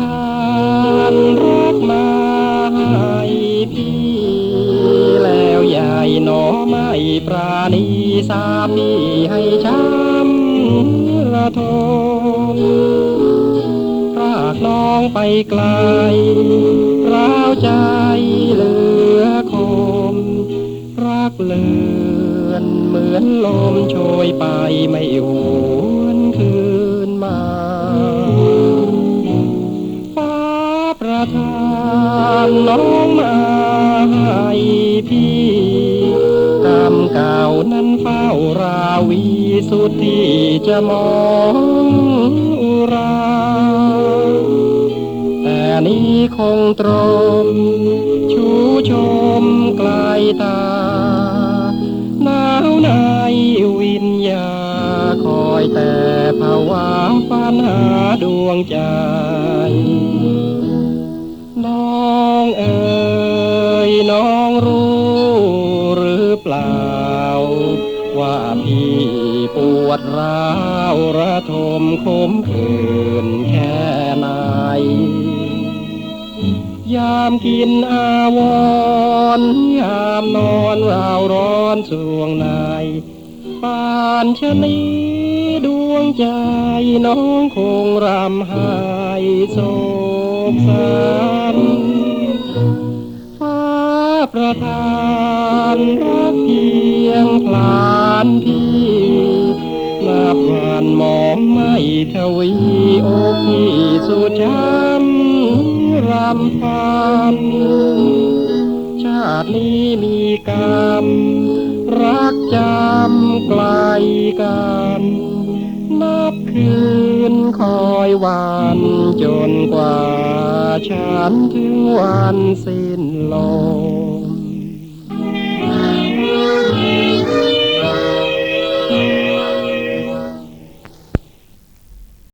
ทานรักมาให้พี่แล้วยายหนอไม่ปราณีสามีให้ช้ำระทมรากน้องไปไกลร้าวใจเหลือคม รักเลือนเหมือนลมโชยไปไม่หูานน้องมาให้พี่กรรมเก่านั้นเฝ้าราวีสุดที่จะมองอุรา แต่นี้คงตรม ชูชมไกลตาหนาวในวิญญาคอยแต่ภาวะปัญหาดวงใจ ดร้าวระทมคมคืนแค่ไหนยามกินอาวรยามนอนเราร้อนสวงในปานชนีดวงใจน้องคงรำไห้โศกสันฟ้าประทานรักเพียงพลานพี่าพผ่านมองไม่ทวีอพี่สุช้ำรำพัน ชาตินี้มีกรรม รักจำไกลกันนับคืนคอยวันจนกว่าฉันถึงวันสิ้นลม